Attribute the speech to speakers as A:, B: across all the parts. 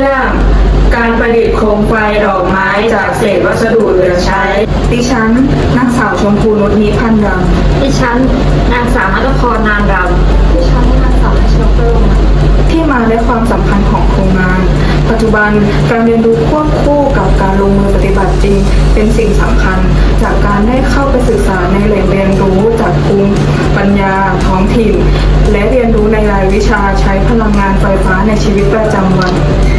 A: รื่องการผลิตโคมไฟดอกไม้
B: จากเศษวัสดุเหลือใช้
A: ดิฉันนางสาวชมพูนุชนิพันธ์ดำ
C: ดิฉันนางสาวมัตพรนานดำดิฉันนางสาวชลเพิ่ม
A: ที่มาและความสำคัญของโครงงาน ปัจจุบันการเรียนรู้ควบคู่กับการลงมือปฏิบัติจริง เป็นสิ่งสำคัญ จากการได้เข้าไปศึกษาในแหล่งเรียนรู้จากกรุง ปัญญา ท้องถิ่น และเรียนรู้ในรายวิชาใช้พลังงานไฟฟ้าในชีวิตประจำวัน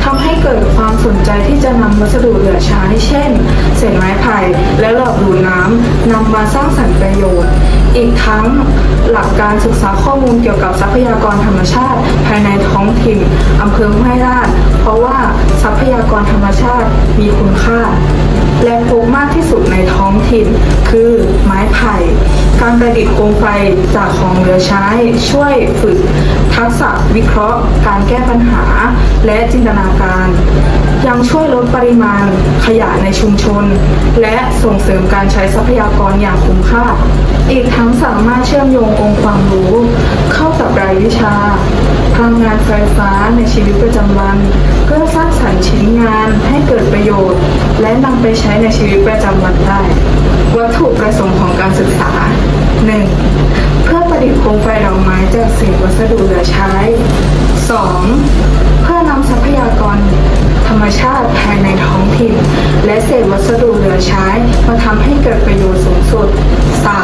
A: ทำให้เกิดความสนใจที่จะนำวัสดุเหลือใช้ เช่น เศษไม้ไผ่และหลอดดูดน้ำนำมาสร้างสรรค์ประโยชน์ อีกทั้งหลักการศึกษาข้อมูลเกี่ยวกับทรัพยากรธรรมชาติ ภายในท้องถิ่นอำเภอห้วยราชเพราะว่าทรัพยากรธรรมชาติมีคุณค่า และพบ มากที่สุดในท้องถิ่น คือไม้ไผ่ การประดิษฐ์โคมไฟจากของเหลือใช้ ช่วยฝึกทักษะวิเคราะห์ การแก้ปัญหา และจินตนาการ ยังช่วยลดปริมาณขยะในชุมชน และส่งเสริมการใช้ทรัพยากรอย่างคุ้มค่า อีกทั้งสามารถเชื่อมโยงองค์ความรู้ เข้ากับรายวิชาพลังงานไฟฟ้าในชีวิตประจำวัน เพื่อสร้างสรรค์ชิ้นงานให้เกิดประโยชน์ และนำไปใช้ในชีวิตประจำวันได้ วัตถุประสงค์ของการศึกษา 1. เพื่อประดิษฐ์โคมไฟดอกไม้จากเศษวัสดุเหลือใช้ 2. เพื่อนำทรัพยากร ธรรมชาติภายในท้องถิ่น และเศษวัสดุเหลือใช้มาทำให้เกิดประโยชน์สูงสุด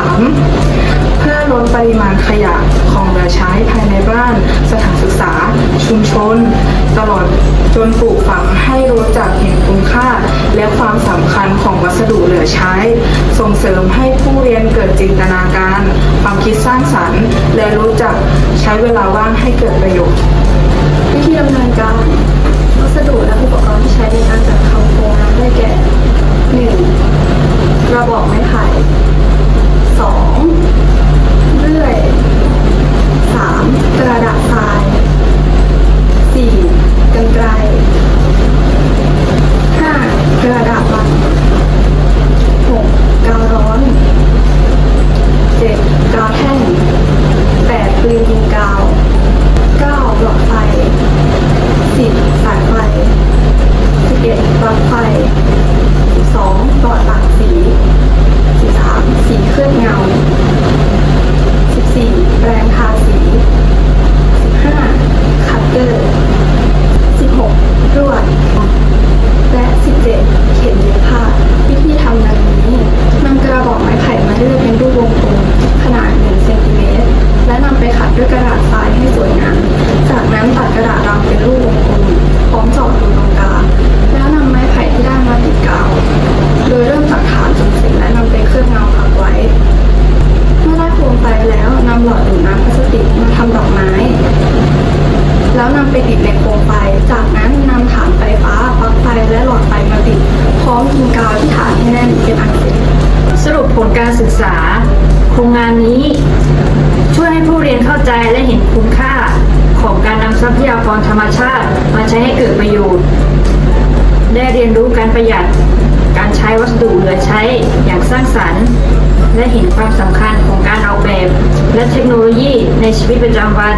A: 3. เพื่อลดปริมาณขยะของเหลือใช้ภายในบ้าน สถานศึกษา ชุมชน ตลอดจนปลูกฝังให้รู้จักเห็นคุณค่าและความ ใช้ ส่งเสริมให้ผู้เรียนเกิดจินตนาการ ความคิดสร้างสรรค์ และรู้จักใช้เวลาว่างให้เกิดประโยชน์
C: วิธีดำเนินการ ไปติดในโคมไฟ จากนั้นนำฐานไฟฟ้าปลั๊กไฟและหลอดไฟมาติด พร้อมยิงกาวที่ฐานให้แน่นเป็นอันเสร็จ
B: สรุปผลการศึกษา โครงงานนี้ ช่วยให้ผู้เรียนเข้าใจและเห็นคุณค่าของการนำทรัพยากรธรรมชาติ มาใช้ให้เกิดประโยชน์ ได้เรียนรู้การประหยัด การใช้วัสดุเหลือใช้อย่างสร้างสรรค์ และเห็นความสำคัญของการออกแบบ และเทคโนโลยีในชีวิตประจำวัน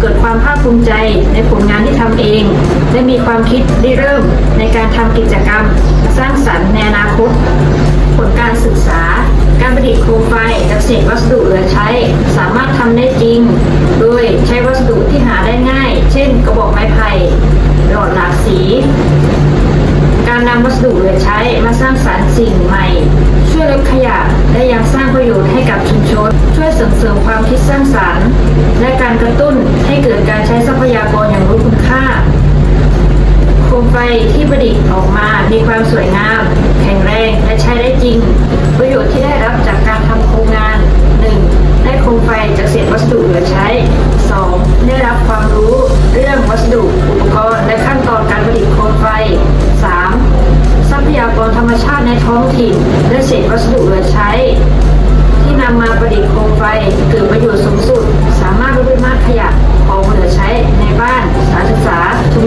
B: เกิดความภาคภูมิใจในผลงานที่ทำเอง และมีความคิดริเริ่มในการทำกิจกรรม สร้างสรรค์ในอนาคต ผลการศึกษา การประดิษฐ์โคมไฟจากเศษวัสดุเหลือใช้ สามารถทำได้จริง โดยใช้วัสดุที่หาได้ง่าย เช่น กระบอกไม้ไผ่หลอด อใช้มาสร้างสรรค์สิ่งใหม่ ช่วยลดขยะและยังสร้างประโยชน์ให้กับชุมชน ช่วยส่งเสริมความคิดสร้างสรรค์ และการกระตุ้นให้เกิดการใช้ทรัพยากรอย่างรู้คุณค่าโคมไฟที่ประดิษฐ์ออกมา มีความสวยงาม แข็งแรงและใช้ได้จริง ประโยชน์ที่ได้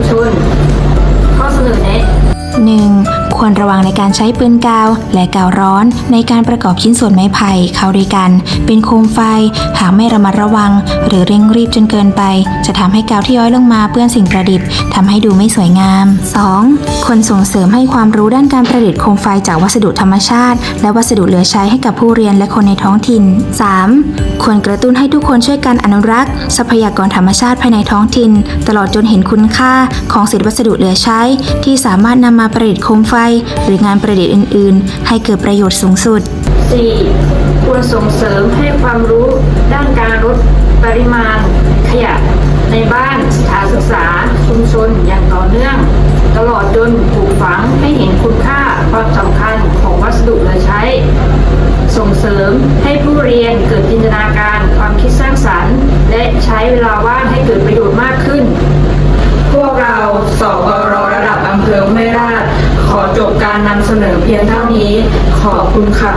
B: มชน ข้อเสนอแนะ
D: 1. ควรระวังในการใช้ปืนกาว และกาวร้อน ในการประกอบชิ้นส่วนไม้ไผ่เข้าด้วยกัน เป็นโคมไฟ หากไม่ระมัดระวัง หรือเร่งรีบจนเกินไป จะทำให้กาวที่ย้อยลงมาเปื้อนสิ่งประดิษฐ์ทำให้ดูไม่สวยงาม 2. คนส่งเสริมให้ความรู้ด้านการประดิษฐ์โคมไฟจากวัสดุธรรมชาติ และวัสดุเหลือใช้ให้กับผู้เรียนและคนในท้องถิ่น 3. ควรกระตุ้นให้ทุกคนช่วยกันอนุรักษ์ ทรัพยากรธรรมชาติภายในท้องถิ่น ตลอดจนเห็นคุณค่าของสิทธิวัสดุเหลือใช้ ที่สามารถนำมาประดิษฐ์โคมไฟหรืองานประดิษฐ์อื่น ๆ ให้เกิดประโยชน์สูงสุด
B: 4. ควรส่งเสริมให้ความรู้ด้านการลดปริมาณขยะในบ้านสถานศึกษาชุมชนอย่างต่อเนื่อง ตลอดจนปลูกฝังให้เห็นคุณค่าความสำคัญของวัสดุเหลือใช้ ส่งเสริมให้ผู้เรียนเกิดจินตนาการความคิดสร้างสรรค์ และใช้เวลาว่างให้เกิดประโยชน์มากขึ้น
A: พวกเราสกรระดับอำเภอห้วยราช ขอจบการนำเสนอเพียงเท่านี้ ขอบคุณค่ะ